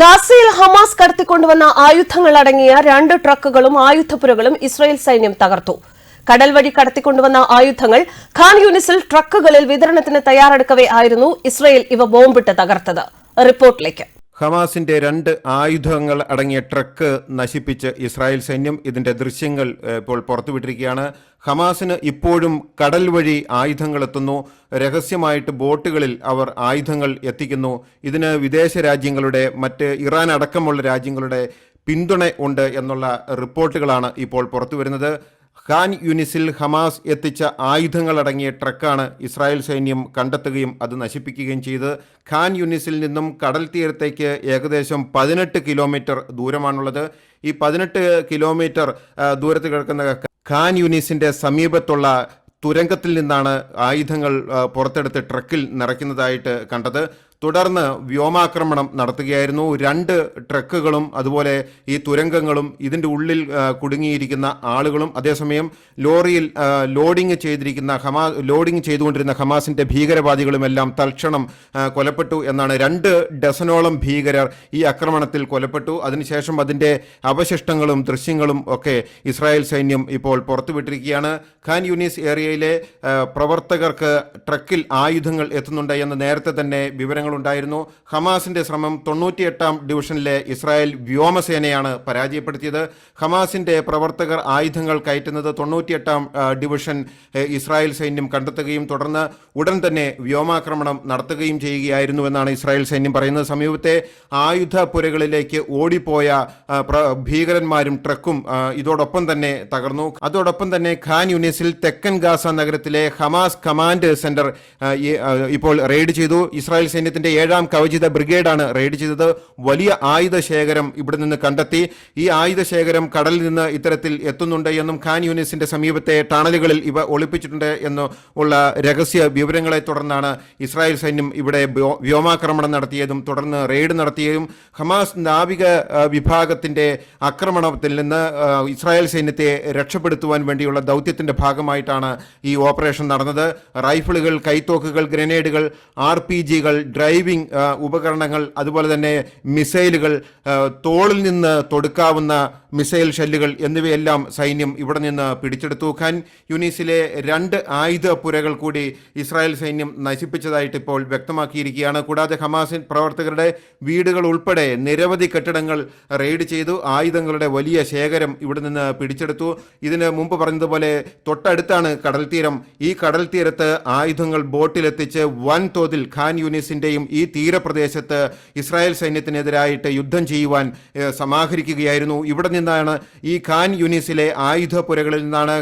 ഗാസയിൽ ഹമാസ് കടത്തിക്കൊണ്ടുവന്ന ആയുധങ്ങൾ അടങ്ങിയ രണ്ട് ട്രക്കുകളും ആയുധപ്പുരകളും ഇസ്രായേൽ സൈന്യം തകർത്തു. കടൽ വഴി കടത്തിക്കൊണ്ടുവന്ന ആയുധങ്ങൾ ഖാൻ യൂണിസിൽ ട്രക്കുകളിൽ വിതരണത്തിന് തയ്യാറെടുക്കവേ ആയിരുന്നു ഇസ്രായേൽ ഇവ ബോംബിട്ട് തകർത്തത്. റിപ്പോർട്ടിലേക്ക്. ഹമാസിന്റെ രണ്ട് ആയുധങ്ങൾ അടങ്ങിയ ട്രക്ക് നശിപ്പിച്ച് ഇസ്രായേൽ സൈന്യം ഇതിന്റെ ദൃശ്യങ്ങൾ ഇപ്പോൾ പുറത്തുവിട്ടിരിക്കുകയാണ്. ഹമാസിന് ഇപ്പോഴും കടൽ വഴി ആയുധങ്ങൾ എത്തുന്നു രഹസ്യമായിട്ട് ബോട്ടുകളിൽ അവർ ആയുധങ്ങൾ എത്തിക്കുന്നു. ഇതിന് വിദേശ രാജ്യങ്ങളുടെ മറ്റ് ഇറാൻ അടക്കമുള്ള രാജ്യങ്ങളുടെ പിന്തുണ ഉണ്ട് എന്നുള്ള റിപ്പോർട്ടുകളാണ് ഇപ്പോൾ പുറത്തുവരുന്നത്. ഖാൻ യൂനിസിൽ ഹമാസ് എത്തിച്ച ആയുധങ്ങളടങ്ങിയ ട്രക്കാണ് ഇസ്രായേൽ സൈന്യം കണ്ടെത്തുകയും അത് നശിപ്പിക്കുകയും ചെയ്ത് ഖാൻ യൂനിസിൽ നിന്നും കടൽ തീരത്തേക്ക് ഏകദേശം പതിനെട്ട് കിലോമീറ്റർ ദൂരമാണുള്ളത്. ഈ പതിനെട്ട് കിലോമീറ്റർ ദൂരത്ത് കിടക്കുന്ന ഖാൻ യൂനിസിന്റെ സമീപത്തുള്ള തുരങ്കത്തിൽ നിന്നാണ് ആയുധങ്ങൾ പുറത്തെടുത്ത് ട്രക്കിൽ നിറയ്ക്കുന്നതായിട്ട് കണ്ടത്. തുടർന്ന് വ്യോമാക്രമണം നടത്തുകയായിരുന്നു. രണ്ട് ട്രക്കുകളും അതുപോലെ ഈ തുരങ്കങ്ങളും ഇതിന്റെ ഉള്ളിൽ കുടുങ്ങിയിരിക്കുന്ന ആളുകളും അതേസമയം ലോറിയിൽ ലോഡിംഗ് ചെയ്തിരിക്കുന്ന ഹമാ ലോഡിംഗ് ചെയ്തുകൊണ്ടിരുന്ന ഹമാസിന്റെ ഭീകരവാദികളുമെല്ലാം തൽക്ഷണം കൊലപ്പെട്ടു എന്നാണ്. രണ്ട് ഡസനോളം ഭീകരർ ഈ ആക്രമണത്തിൽ കൊലപ്പെട്ടു. അതിനുശേഷം അതിന്റെ അവശിഷ്ടങ്ങളും ദൃശ്യങ്ങളും ഒക്കെ ഇസ്രായേൽ സൈന്യം ഇപ്പോൾ പുറത്തുവിട്ടിരിക്കുകയാണ്. ഖാൻ യൂനിസ് ഏരിയയിലെ പ്രവർത്തകർക്ക് ട്രക്കിൽ ആയുധങ്ങൾ എത്തുന്നുണ്ട് എന്ന് നേരത്തെ തന്നെ വിവരങ്ങളുണ്ടായിരുന്നു ഹമാസിന്റെ ശ്രമം തൊണ്ണൂറ്റിയെട്ടാം ഡിവിഷനിലെ ഇസ്രായേൽ വ്യോമസേനയാണ് പരാജയപ്പെടുത്തിയത്. ഹമാസിന്റെ പ്രവർത്തകർ ആയുധങ്ങൾ കയറ്റുന്നത് തൊണ്ണൂറ്റിയെട്ടാം ഡിവിഷൻ ഇസ്രായേൽ സൈന്യം കണ്ടെത്തുകയും തുടർന്ന് ഉടൻ തന്നെ വ്യോമാക്രമണം നടത്തുകയും ചെയ്യുകയായിരുന്നു എന്നാണ് ഇസ്രായേൽ സൈന്യം പറയുന്നത്. സമീപത്തെ ആയുധപ്പുരകളിലേക്ക് ഓടിപ്പോയ ഭീകരന്മാരും ട്രക്കും ഇതോടൊപ്പം തന്നെ തകർന്നു. അതോടൊപ്പം തന്നെ ഖാൻ യൂണിസിൽ തെക്കൻ ഗാസ നഗരത്തിലെ ഹമാസ് കമാൻഡ് സെന്റർ ഇപ്പോൾ റെയ്ഡ് ചെയ്തു. ഇസ്രായേൽ സൈന്യത്തിന്റെ ഏഴാം കവചിത ബ്രിഗേഡാണ് റെയ്ഡ് ചെയ്തത്. വലിയ ആയുധ ശേഖരം ഇവിടെ നിന്ന് കണ്ടെത്തി. ഈ ആയുധ ശേഖരം കടലിൽ നിന്ന് ഇത്തരത്തിൽ എത്തുന്നുണ്ട് എന്നും ഖാൻ യൂണിസിന്റെ സമീപത്തെ ടണലുകളിൽ ഇവ ഒളിപ്പിച്ചിട്ടുണ്ട് എന്നുള്ള ഉള്ള രഹസ്യ വിവരങ്ങളെ തുടർന്നാണ് ഇസ്രായേൽ സൈന്യം ഇവിടെ വ്യോമാക്രമണം നടത്തിയതും തുടർന്ന് റെയ്ഡ് നടത്തിയതും ഹമാസ് നാവിക വിഭാഗത്തിന്റെ ആക്രമണത്തിൽ നിന്ന് ഇസ്രായേൽ സൈന്യത്തെ രക്ഷപ്പെടുത്തുവാൻ വേണ്ടിയുള്ള ദൗത്യത്തിന്റെ ഭാഗമായിട്ടാണ് ഈ ഓപ്പറേഷൻ നടന്നത്. റൈഫിളുകൾ കൈത്തോക്കുകൾ ഗ്രനേഡുകൾ ആർ പി ജികൾ ഡ്രൈവിംഗ് ഉപകരണങ്ങൾ അതുപോലെ തന്നെ മിസൈലുകൾ തോളിൽ നിന്ന് തൊടുക്കാവുന്ന മിസൈൽ ഷെല്ലുകൾ എന്നിവയെല്ലാം സൈന്യം ഇവിടെ നിന്ന് പിടിച്ചെടുത്തു. ഖാൻ യുനീസിലെ രണ്ട് ആയുധ പുരകൾ കൂടി ഇസ്രായേൽ സൈന്യം നശിപ്പിച്ചതായിട്ട് ഇപ്പോൾ വ്യക്തമാക്കിയിരിക്കുകയാണ്. കൂടാതെ ഹമാസിൻ പ്രവർത്തകരുടെ വീടുകൾ ഉൾപ്പെടെ നിരവധി കെട്ടിടങ്ങൾ റെയ്ഡ് ചെയ്തു. ആയുധങ്ങളുടെ വലിയ ശേഖരം ഇവിടെ നിന്ന് പിടിച്ചെടുത്തു. ഇതിന് മുമ്പ് പറഞ്ഞതുപോലെ തൊട്ടടുത്താണ് കടൽ തീരം ഈ കടൽ തീരത്ത് ആയുധങ്ങൾ ബോട്ടിലെത്തിച്ച് വൻതോതിൽ ഖാൻ യൂണിസിന്റെയും ഈ തീരപ്രദേശത്ത് ഇസ്രായേൽ സൈന്യത്തിനെതിരായിട്ട് യുദ്ധം ചെയ്യുവാൻ സമാഹരിക്കുകയായിരുന്നു. ഇവിടെ നിന്നാണ് ഈ ഖാൻ യുനിസിലെ ആയുധ പുരകളിൽ നിന്നാണ്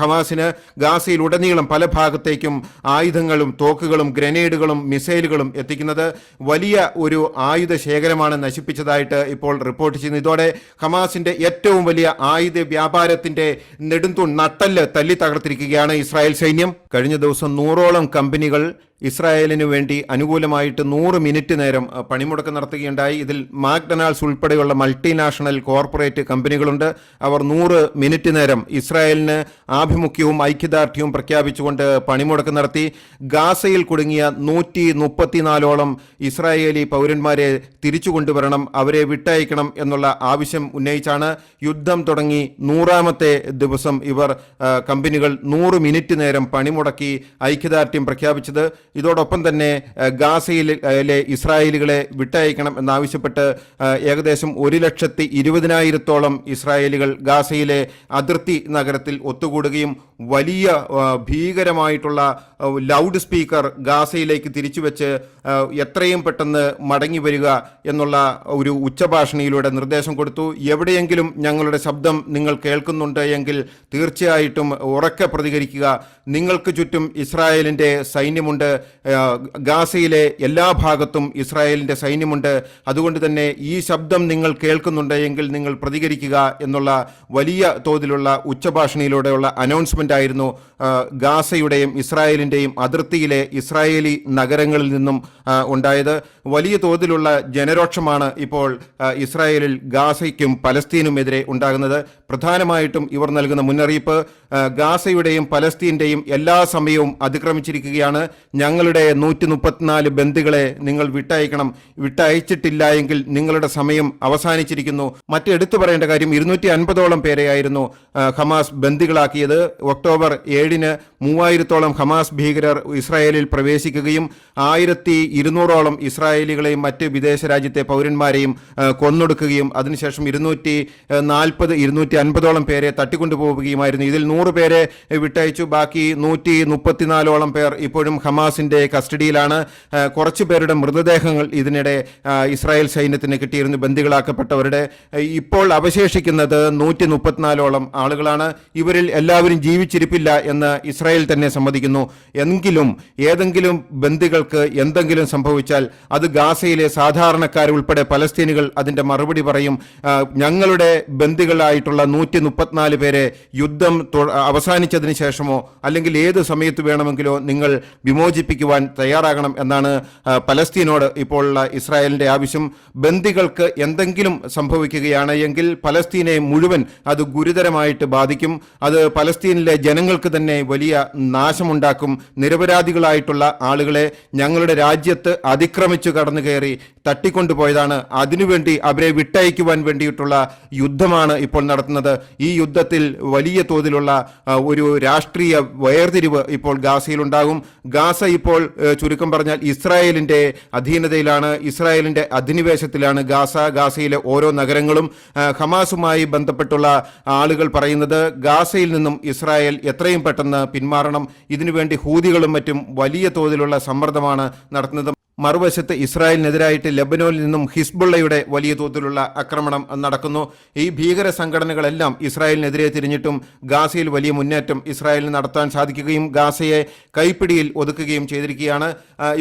ഹമാസിന് ഗാസയിൽ ഉടനീളം പല ഭാഗത്തേക്കും ആയുധങ്ങളും തോക്കുകളും ഗ്രനേഡുകളും മിസൈലുകളും എത്തിക്കുന്നത്. വലിയ ഒരു ആയുധ ശേഖരമാണ് നശിപ്പിച്ചതായിട്ട് ഇപ്പോൾ റിപ്പോർട്ട് ചെയ്യുന്നു. ഇതോടെ ഹമാസിന്റെ ഏറ്റവും വലിയ ആയുധ വ്യാപാരത്തിന്റെ നെടുന്തൂൺ നട്ടൽ തല്ലി തകർത്തിരിക്കുകയാണ് ഇസ്രായേൽ സൈന്യം. കഴിഞ്ഞ ദിവസം നൂറോളം കമ്പനികൾ ഇസ്രായേലിനു വേണ്ടി അനുകൂലമായിട്ട് നൂറ് മിനിറ്റ് നേരം പണിമുടക്ക് നടത്തുകയുണ്ടായി. ഇതിൽ മാക്ഡൊണാൾഡ്സ് ഉൾപ്പെടെയുള്ള മൾട്ടിനാഷണൽ കോർപ്പറേറ്റ് കമ്പനികളുണ്ട്. അവർ നൂറ് മിനിറ്റ് നേരം ഇസ്രായേലിന് ആഭിമുഖ്യവും ഐക്യദാർഢ്യവും പ്രഖ്യാപിച്ചുകൊണ്ട് പണിമുടക്ക് നടത്തി. ഗാസയിൽ കുടുങ്ങിയ നൂറ്റി മുപ്പത്തിനാലോളം ഇസ്രായേലി പൗരന്മാരെ തിരിച്ചുകൊണ്ടുവരണം അവരെ വിട്ടയക്കണം എന്നുള്ള ആവശ്യം ഉന്നയിച്ചാണ് യുദ്ധം തുടങ്ങി നൂറാമത്തെ ദിവസം ഇവർ കമ്പനികൾ നൂറ് മിനിറ്റ് നേരം പണിമുടക്കി ഐക്യദാർഢ്യം പ്രഖ്യാപിച്ചത്. ഇതോടൊപ്പം തന്നെ ഗാസയിലെ ഇസ്രായേലികളെ വിട്ടയക്കണം എന്നാവശ്യപ്പെട്ട് ഏകദേശം ഒരു ലക്ഷത്തി ഇരുപതിനായിരത്തോളം ഇസ്രായേലികൾ ഗാസയിലെ അതിർത്തി നഗരത്തിൽ ഒത്തുകൂടുകയും വലിയ ഭീകരമായിട്ടുള്ള ലൗഡ് സ്പീക്കർ ഗാസയിലേക്ക് തിരിച്ചുവെച്ച് വെച്ച് എത്രയും പെട്ടെന്ന് മടങ്ങി വരിക എന്നുള്ള ഒരു ഉച്ചഭാഷണിയിലൂടെ നിർദ്ദേശം കൊടുത്തു. എവിടെയെങ്കിലും ഞങ്ങളുടെ ശബ്ദം നിങ്ങൾ കേൾക്കുന്നുണ്ട് എങ്കിൽ തീർച്ചയായിട്ടും ഉറക്കെ പ്രതികരിക്കുക. നിങ്ങൾക്ക് ചുറ്റും ഇസ്രായേലിന്റെ സൈന്യമുണ്ട്. ഗാസയിലെ എല്ലാ ഭാഗത്തും ഇസ്രായേലിന്റെ സൈന്യമുണ്ട്. അതുകൊണ്ട് തന്നെ ഈ ശബ്ദം നിങ്ങൾ കേൾക്കുന്നുണ്ട് എങ്കിൽ നിങ്ങൾ പ്രതികരിക്കുക എന്നുള്ള വലിയ തോതിലുള്ള ഉച്ചഭാഷണിയിലൂടെയുള്ള അനൗൺസ്മെന്റ് ആയിരുന്നു ഗാസയുടെയും ഇസ്രായേലിന്റെയും അതിർത്തിയിലെ ഇസ്രായേലി നഗരങ്ങളിൽ നിന്നും ഉണ്ടായത്. വലിയ തോതിലുള്ള ജനരോക്ഷമാണ് ഇപ്പോൾ ഇസ്രായേലിൽ ഗാസയ്ക്കും പലസ്തീനും പലസ്തീനുമെതിരെ ഉണ്ടാകുന്നത്. പ്രധാനമായിട്ടും ഇവർ നൽകുന്ന മുന്നറിയിപ്പ് ഗാസയുടെയും പലസ്തീന്റെയും എല്ലാ സമയവും അതിക്രമിച്ചിരിക്കുകയാണ്. ഞങ്ങളുടെ നൂറ്റി മുപ്പത്തിനാല് ബന്ദികളെ നിങ്ങൾ വിട്ടയക്കണം. വിട്ടയച്ചിട്ടില്ല എങ്കിൽ നിങ്ങളുടെ സമയം അവസാനിച്ചിരിക്കുന്നു. മറ്റെടുത്തു പറയേണ്ട കാര്യം ഇരുന്നൂറ്റി അൻപതോളം പേരെയായിരുന്നു ഹമാസ് ബന്ദികളാക്കിയത്. ഒക്ടോബർ ഏഴിന് മൂവായിരത്തോളം ഹമാസ് ഭീകരർ ഇസ്രായേലിൽ പ്രവേശിക്കുകയും ആയിരത്തി ഇരുന്നൂറോളം ഇസ്രായേലികളെയും മറ്റ് വിദേശ രാജ്യത്തെ പൗരന്മാരെയും കൊന്നൊടുക്കുകയും. അതിനുശേഷം ഇരുന്നൂറ്റി നാൽപ്പത് ഇരുന്നൂറ്റി അൻപതോളം പേരെ തട്ടിക്കൊണ്ടുപോവുകയുമായിരുന്നു. ഇതിൽ നൂറ് പേരെ വിട്ടയച്ചു. ബാക്കി നൂറ്റി മുപ്പത്തിനാലോളം പേർ ഇപ്പോഴും ഹമാസിന്റെ കസ്റ്റഡിയിലാണ്. കുറച്ചു പേരുടെ മൃതദേഹങ്ങൾ ഇതിനിടെ ഇസ്രായേൽ സൈന്യത്തിന് കിട്ടിയിരുന്നു. ബന്ദികളാക്കപ്പെട്ടവരുടെ ഇപ്പോൾ അവശേഷിക്കുന്നത് നൂറ്റി മുപ്പത്തിനാലോളം ആളുകളാണ്. ഇവരിൽ എല്ലാവരും ജീവിച്ചിരിപ്പില്ല എന്ന് ഇസ്രായേൽ തന്നെ സമ്മതിക്കുന്നു. എങ്കിലും ഏതെങ്കിലും ബന്ദികൾക്ക് എന്തെങ്കിലും സംഭവിച്ചാൽ അത് ഗാസയിലെ സാധാരണക്കാരുൾപ്പെടെ പലസ്തീനുകൾ അതിന്റെ മറുപടി പറയും. ഞങ്ങളുടെ ബന്ദികളായിട്ടുള്ള നൂറ്റി മുപ്പത്തിനാല് പേരെ യുദ്ധം അവസാനിച്ചതിന് ശേഷമോ അല്ലെങ്കിൽ ഏത് സമയത്ത് വേണമെങ്കിലോ നിങ്ങൾ വിമോചിപ്പിക്കുവാൻ തയ്യാറാകണം എന്നാണ് പലസ്തീനോട് ഇപ്പോഴുള്ള ഇസ്രായേലിന്റെ ആവശ്യം. ബന്ദികൾക്ക് എന്തെങ്കിലും സംഭവിക്കുകയാണ് എങ്കിൽ പലസ്തീനെ മുഴുവൻ അത് ഗുരുതരമായിട്ട് ബാധിക്കും. അത് പലസ്തീനിലെ ജനങ്ങൾക്ക് തന്നെ വലിയ നാശമുണ്ടാക്കും. നിരപരാധികളായിട്ടുള്ള ആളുകളെ ഞങ്ങളുടെ രാജ്യത്ത് അതിക്രമിച്ചു കടന്നു കയറി തട്ടിക്കൊണ്ടുപോയതാണ്. അതിനുവേണ്ടി അവരെ വിട്ടയക്കുവാൻ വേണ്ടിയിട്ടുള്ള യുദ്ധമാണ് ഇപ്പോൾ നടത്തുന്നത്. ഈ യുദ്ധത്തിൽ വലിയ തോതിലുള്ള ഒരു രാഷ്ട്രീയ വേർതിരിവ് ഇപ്പോൾ ഗാസയിലുണ്ടാകും. ഗാസ ഇപ്പോൾ ചുരുക്കം പറഞ്ഞാൽ ഇസ്രായേലിന്റെ അധീനതയിലാണ് ഇസ്രായേലിന്റെ അധിനിവേശത്തിലാണ് ഗാസ ഗാസയിലെ ഓരോ നഗരങ്ങളും ഹമാസുമായി ബന്ധപ്പെട്ടുള്ള ആളുകൾ പറയുന്നത് ഗാസയിൽ നിന്നും ഇസ്രായേൽ എത്രയും പെട്ടെന്ന് പിന്മാറണം. ഇതിനുവേണ്ടി ഹൂതികളും മറ്റും വലിയ തോതിലുള്ള സമ്മർദ്ദമാണ് നടത്തുന്നത്. മറുവശത്ത് ഇസ്രായേലിനെതിരായിട്ട് ലെബനോനിൽ നിന്നും ഹിസ്ബുള്ളയുടെ വലിയ തോതിലുള്ള ആക്രമണം നടക്കുന്നു. ഈ ഭീകര സംഘടനകളെല്ലാം ഇസ്രായേലിനെതിരെ തിരിഞ്ഞിട്ടും ഗാസയിൽ വലിയ മുന്നേറ്റം ഇസ്രായേലിന് നടത്താൻ സാധിക്കുകയും ഗാസയെ കൈപ്പിടിയിൽ ഒതുക്കുകയും ചെയ്തിരിക്കുകയാണ്.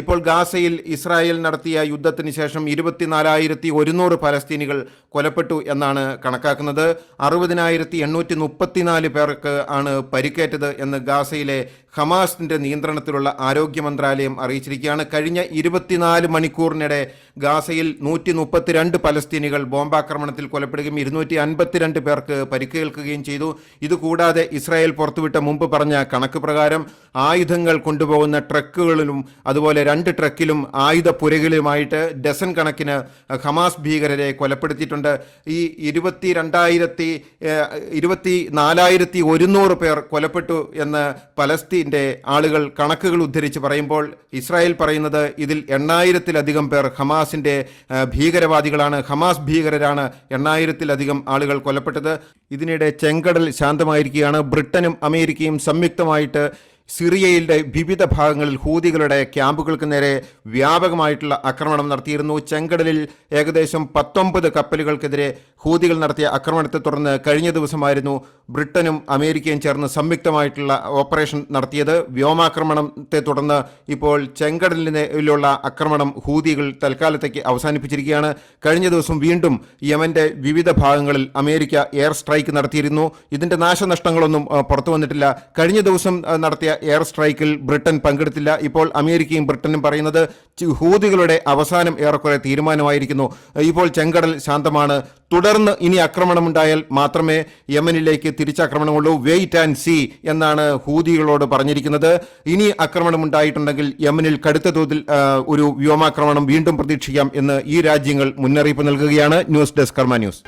ഇപ്പോൾ ഗാസയിൽ ഇസ്രായേൽ നടത്തിയ യുദ്ധത്തിന് ശേഷം ഇരുപത്തിനാലായിരത്തി ഒരുന്നൂറ് പലസ്തീനികൾ കൊലപ്പെട്ടു എന്നാണ് കണക്കാക്കുന്നത്. അറുപതിനായിരത്തി എണ്ണൂറ്റി മുപ്പത്തിനാല് പേർക്ക് ആണ് പരിക്കേറ്റത് എന്ന് ഗാസയിലെ ഹമാസിന്റെ നിയന്ത്രണത്തിലുള്ള ആരോഗ്യ മന്ത്രാലയം അറിയിച്ചിരിക്കുകയാണ്. കഴിഞ്ഞ ഇരുപത്തിനാല് മണിക്കൂറിനിടെ ഗാസയിൽ നൂറ്റി മുപ്പത്തിരണ്ട് പലസ്തീനികൾ ബോംബാക്രമണത്തിൽ കൊലപ്പെടുകയും ഇരുന്നൂറ്റി അൻപത്തിരണ്ട് പേർക്ക് പരിക്കേൽക്കുകയും ചെയ്തു. ഇതുകൂടാതെ ഇസ്രായേൽ പുറത്തുവിട്ട മുമ്പ് പറഞ്ഞ കണക്ക് പ്രകാരം ആയുധങ്ങൾ കൊണ്ടുപോകുന്ന ട്രക്കുകളിലും അതുപോലെ രണ്ട് ട്രക്കിലും ആയുധ പുരകളിലുമായിട്ട് ഡസൻ കണക്കിന് ഹമാസ് ഭീകരരെ കൊലപ്പെടുത്തിയിട്ടുണ്ട്. ഈ ഇരുപത്തി രണ്ടായിരത്തി ഇരുപത്തി നാലായിരത്തി ഒരുന്നൂറ് പേർ കൊലപ്പെട്ടു എന്ന് പലസ്തീന്റെ ആളുകൾ കണക്കുകൾ ഉദ്ധരിച്ച് പറയുമ്പോൾ ഇസ്രായേൽ പറയുന്നത് ഇതിൽ എണ്ണായിരത്തിലധികം പേർ ഹമാസിന്റെ ആ, ഭീകരവാദികളാണ്. ഹമാസ് ഭീകരരാണ്. എണ്ണായിരത്തിലധികം ആളുകൾ കൊല്ലപ്പെട്ടത്. ഇതിനിടെ ചെങ്കടൽ ശാന്തമായിരിക്കുകയാണ്. ബ്രിട്ടനും അമേരിക്കയും സംയുക്തമായിട്ട് സിറിയയിലെ വിവിധ ഭാഗങ്ങളിൽ ഹൂതികളുടെ ക്യാമ്പുകൾക്ക് നേരെ വ്യാപകമായിട്ടുള്ള ആക്രമണം നടത്തിയിരുന്നു. ചെങ്കടലിൽ ഏകദേശം പത്തൊമ്പത് കപ്പലുകൾക്കെതിരെ ഹൂതികൾ നടത്തിയ ആക്രമണത്തെ തുടർന്ന് കഴിഞ്ഞ ദിവസമായിരുന്നു ബ്രിട്ടനും അമേരിക്കയും ചേർന്ന് സംയുക്തമായിട്ടുള്ള ഓപ്പറേഷൻ നടത്തിയത്. വ്യോമാക്രമണത്തെ തുടർന്ന് ഇപ്പോൾ ചെങ്കടലിലുള്ള ആക്രമണം ഹൂതികൾ തൽക്കാലത്തേക്ക് അവസാനിപ്പിച്ചിരിക്കുകയാണ്. കഴിഞ്ഞ ദിവസം വീണ്ടും യമന്റെ വിവിധ ഭാഗങ്ങളിൽ അമേരിക്ക എയർ സ്ട്രൈക്ക് നടത്തിയിരുന്നു. ഇതിന്റെ നാശനഷ്ടങ്ങളൊന്നും പുറത്തു വന്നിട്ടില്ല. കഴിഞ്ഞ ദിവസം നടത്തിയ എയർ സ്ട്രൈക്കിൽ ബ്രിട്ടൻ പങ്കെടുത്തില്ല. ഇപ്പോൾ അമേരിക്കയും ബ്രിട്ടനും പറയുന്നത് ഹൂതികളുടെ അവസാനം ഏറെക്കുറെ തീരുമാനമായിരിക്കുന്നു. ഇപ്പോൾ ചെങ്കടൽ ശാന്തമാണ്. തുടർന്ന് ഇനി ആക്രമണമുണ്ടായാൽ മാത്രമേ യമനിലേക്ക് തിരിച്ചാക്രമണമുള്ളൂ. വെയിറ്റ് ആൻഡ് സി എന്നാണ് ഹൂതികളോട് പറഞ്ഞിരിക്കുന്നത്. ഇനി ആക്രമണമുണ്ടായിട്ടുണ്ടെങ്കിൽ യമനിൽ കടുത്ത തോതിൽ ഒരു വ്യോമാക്രമണം വീണ്ടും പ്രതീക്ഷിക്കാം എന്ന് ഈ രാജ്യങ്ങൾ മുന്നറിയിപ്പ് നൽകുകയാണ്. News desk Karma news.